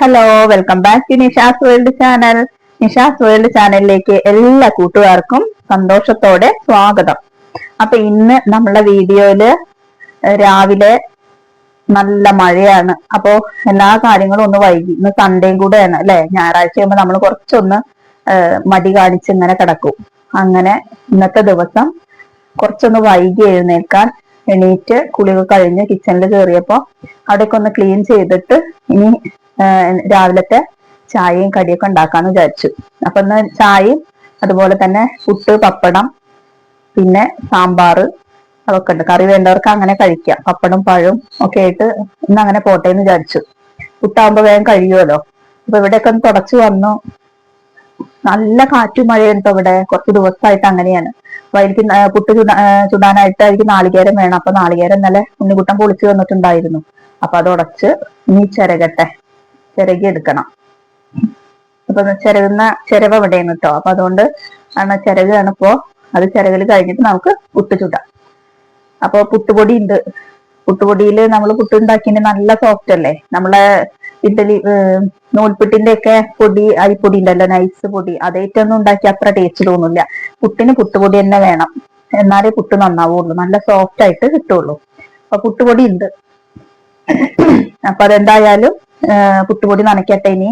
Hello welcome back to Nisha's world channel Nisha's world ചാനലിലേക്ക് എല്ലാ കൂട്ടുകാർക്കും സന്തോഷത്തോടെ സ്വാഗതം. അപ്പൊ ഇന്ന് നമ്മളെ വീഡിയോയിൽ രാവിലെ നല്ല മഴയാണ്. അപ്പോ എല്ലാ കാര്യങ്ങളും ഒന്ന് വൈകി ഇന്ന് സൺഡേയും കൂടെയാണ് അല്ലെ? ഞായറാഴ്ച ആകുമ്പോൾ നമ്മൾ കുറച്ചൊന്ന് മടി കാണിച്ച് ഇങ്ങനെ കിടക്കും. അങ്ങനെ ഇന്നത്തെ ദിവസം കുറച്ചൊന്ന് വൈകി എഴുന്നേൽക്കാൻ എണീറ്റ് കുളികൾ കഴിഞ്ഞ് കിച്ചണിൽ കയറിയപ്പോ അവിടെയൊക്കെ ഒന്ന് ക്ലീൻ ചെയ്തിട്ട് ഇനി രാവിലത്തെ ചായയും കടിയൊക്കെ ഉണ്ടാക്കാന്ന് വിചാരിച്ചു. അപ്പൊ ഇന്ന് ചായയും അതുപോലെ തന്നെ പുട്ട് പപ്പടം പിന്നെ സാമ്പാറ് അതൊക്കെ ഉണ്ട്. കറി വേണ്ടവർക്ക് അങ്ങനെ കഴിക്കാം. പപ്പടം പഴവും ഒക്കെ ആയിട്ട് ഇന്ന് അങ്ങനെ പോട്ടെ എന്ന് വിചാരിച്ചു. പുട്ടാകുമ്പോ വേഗം കഴിയുമല്ലോ അപ്പൊ ഇവിടെയൊക്കെ ഒന്ന് തുടച്ചു വന്നു. നല്ല കാറ്റും മഴയുണ്ട് ഇവിടെ. കുറച്ച് ദിവസമായിട്ട് അങ്ങനെയാണ്. അപ്പൊ എനിക്ക് പുട്ട് ചുടാ ചുടാനായിട്ട് എനിക്ക് നാളികേരം വേണം. അപ്പൊ നാളികേരം ഇന്നലെ ഉണ്ണിക്കുട്ടം പൊളിച്ചു വന്നിട്ടുണ്ടായിരുന്നു അപ്പൊ അത് ഉടച്ച് നീ ചിരകട്ടെ. ചിരകി എടുക്കണം അപ്പൊ ചിരകുന്ന ചിരവ് ഇവിടെയാണ് കേട്ടോ അപ്പൊ അതുകൊണ്ട് ആണ് ചിരകാണ് ഇപ്പോ അത് ചിരകൽ കഴിഞ്ഞിട്ട് നമുക്ക് പുട്ട് ചുടാം അപ്പൊ പുട്ടുപൊടി ഉണ്ട് പുട്ടുപൊടിയിൽ നമ്മൾ പുട്ടുണ്ടാക്കിന്റെ നല്ല സോഫ്റ്റ് അല്ലേ? നമ്മളെ ഇഡലി നൂൽപുട്ടിന്റെ ഒക്കെ പൊടി അരിപ്പൊടി ഉണ്ടല്ലോ നൈസ് പൊടി. അതേറ്റൊന്നും ഉണ്ടാക്കി അത്ര ടേസ്റ്റ് തോന്നില്ല. പുട്ടിന് പുട്ടുപൊടി തന്നെ വേണം. എന്നാലേ പുട്ട് നന്നാവുള്ളൂ. നല്ല സോഫ്റ്റ് ആയിട്ട് കിട്ടുള്ളൂ. അപ്പൊ പുട്ടുപൊടി ഉണ്ട് അപ്പൊ അതെന്തായാലും പുട്ടുപൊടി നനയ്ക്കട്ടെ ഇനി.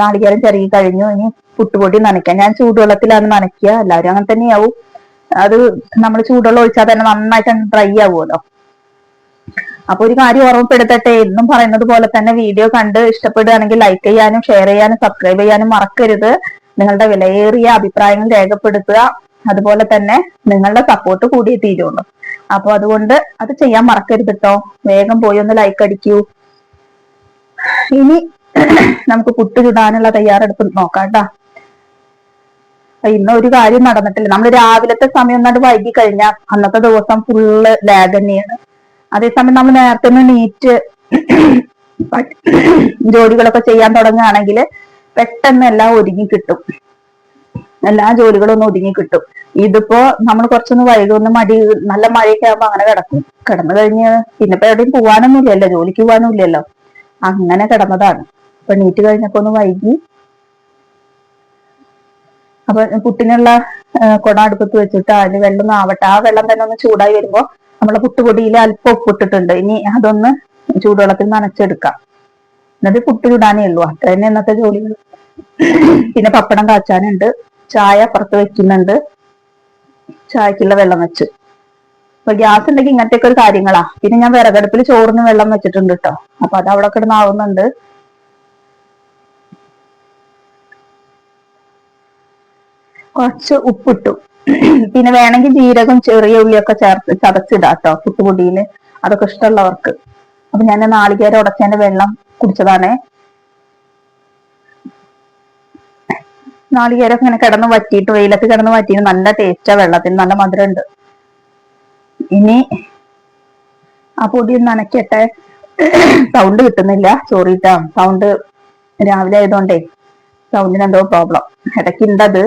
നാളികേരം ചെറുകി കഴിഞ്ഞു. ഇനി പുട്ടുപൊടി നനയ്ക്കാം. ഞാൻ ചൂടുവെള്ളത്തിലാണ് നനയ്ക്കുക. എല്ലാവരും അങ്ങനെ തന്നെയാവും. അത് നമ്മൾ ചൂടുവെള്ളം ഒഴിച്ചാൽ തന്നെ നന്നായിട്ട് ഡ്രൈ ആവുമല്ലോ. അപ്പൊ ഒരു കാര്യം ഓർമ്മപ്പെടുത്തട്ടെ. എന്നും പറയുന്നത് പോലെ തന്നെ വീഡിയോ കണ്ട് ഇഷ്ടപ്പെടുകയാണെങ്കിൽ ലൈക്ക് ചെയ്യാനും ഷെയർ ചെയ്യാനും സബ്സ്ക്രൈബ് ചെയ്യാനും മറക്കരുത്. നിങ്ങളുടെ വിലയേറിയ അഭിപ്രായങ്ങൾ രേഖപ്പെടുത്തുക. അതുപോലെ തന്നെ നിങ്ങളുടെ സപ്പോർട്ട് കൂടിയേ തീരുള്ളൂ. അപ്പൊ അതുകൊണ്ട് അത് ചെയ്യാൻ മറക്കരുത് കേട്ടോ വേഗം പോയി ഒന്ന് ലൈക്ക് അടിക്കൂ. ഇനി നമുക്ക് പുട്ട് ചുടാനുള്ള തയ്യാറെടുപ്പ് നോക്കാം കേട്ടാ. ഇന്ന് ഒരു കാര്യം നടന്നിട്ടില്ല. നമ്മൾ രാവിലത്തെ സമയം ഒന്നാണ്ട് വൈകി കഴിഞ്ഞാൽ അന്നത്തെ ദിവസം ഫുള്ള് ലാഗ് തന്നെയാണ്. അതേസമയം നമ്മൾ നേരത്തെ ഒന്ന് നീറ്റ് ജോലികളൊക്കെ ചെയ്യാൻ തുടങ്ങുകയാണെങ്കിൽ പെട്ടെന്ന് എല്ലാം ഒരുങ്ങി കിട്ടും. എല്ലാ ജോലികളും ഒന്ന് ഒതുങ്ങി കിട്ടും. ഇതിപ്പോ നമ്മൾ കുറച്ചൊന്ന് വൈകുന്ന മടി നല്ല മഴയൊക്കെ ആകുമ്പോ അങ്ങനെ കിടക്കും. കിടന്നു കഴിഞ്ഞ് പിന്നെ ഇപ്പൊ എവിടെയും പോവാനൊന്നും ഇല്ലല്ലോ ജോലിക്ക് പോകാനും ഇല്ലല്ലോ അങ്ങനെ കിടന്നതാണ്. അപ്പൊ നീറ്റ് കഴിഞ്ഞപ്പോ ഒന്ന് വൈകി. അപ്പൊ പുട്ടിനുള്ള കുട അടുപ്പത്ത് വെച്ചിട്ട് അതിന് വെള്ളം ആവട്ടെ. ആ വെള്ളം തന്നെ ഒന്ന് ചൂടായി വരുമ്പോ നമ്മളെ പുട്ടുപൊടിയിൽ അല്പം ഉപ്പിട്ടിട്ടുണ്ട്. ഇനി അതൊന്ന് ചൂടുവെള്ളത്തിൽ നനച്ചെടുക്കാം. എന്നിട്ട് പുട്ട് ചൂടാനേ ഉള്ളൂ. അത്ര തന്നെ ഇന്നത്തെ ജോലികൾ പിന്നെ പപ്പടം കാച്ചാനുണ്ട്. ചായ പുറത്ത് വെക്കുന്നുണ്ട്. ചായക്കുള്ള വെള്ളം വെച്ചു. അപ്പൊ ഗ്യാസ് ഉണ്ടെങ്കിൽ ഇങ്ങനത്തെ ഒരു കാര്യങ്ങളാ. പിന്നെ ഞാൻ വിറകടുപ്പിൽ ചോറിന് വെള്ളം വെച്ചിട്ടുണ്ട് കേട്ടോ അപ്പൊ അത് അവിടെ കിടന്നാവുന്നുണ്ട് കുറച്ച് ഉപ്പിട്ടു. പിന്നെ വേണമെങ്കിൽ ജീരകം ചെറിയ ഉള്ളിയൊക്കെ ചേർത്ത് ചതച്ചിടാം കേട്ടോ പുട്ടുപൊടിയിൽ അതൊക്കെ ഇഷ്ടമുള്ളവർക്ക്. അപ്പൊ ഞാൻ നാളികേരം ഉടച്ചതിന്റെ വെള്ളം കുടിച്ചതാണേ. നാളികേരം ഇങ്ങനെ കിടന്ന് വറ്റിയിട്ട് വെയിലത്ത് കിടന്ന് വറ്റിയിട്ട് നല്ല ടേസ്റ്റാ വെള്ളത്തിന്. നല്ല മധുരമുണ്ട്. ഇനി ആ പൊടി ഒന്ന് നനയ്ക്കട്ടെ സൗണ്ട് കിട്ടുന്നില്ല സോറിട്ടാ സൗണ്ട് രാവിലെ ആയതുകൊണ്ടേ സൗണ്ടിന് എന്തോ പ്രോബ്ലം ഇടയ്ക്ക് ഇടയ്ക്കുണ്ടത്.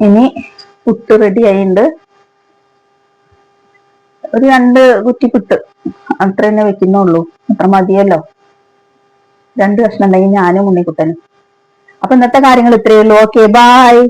ഇനി പുട്ട് റെഡി ആയിണ്ട്. ഒരു രണ്ട് കുറ്റി പുട്ട് അത്ര തന്നെ വെക്കുന്നുള്ളൂ. അത്ര മതിയല്ലോ. രണ്ട് കഷ്ണം ഉണ്ടെങ്കിൽ ഞാനും ഉണ്ണിക്കുട്ടനും. അപ്പൊ ഇന്നത്തെ കാര്യങ്ങൾ ഇത്രയേ ഉള്ളൂ. Okay bye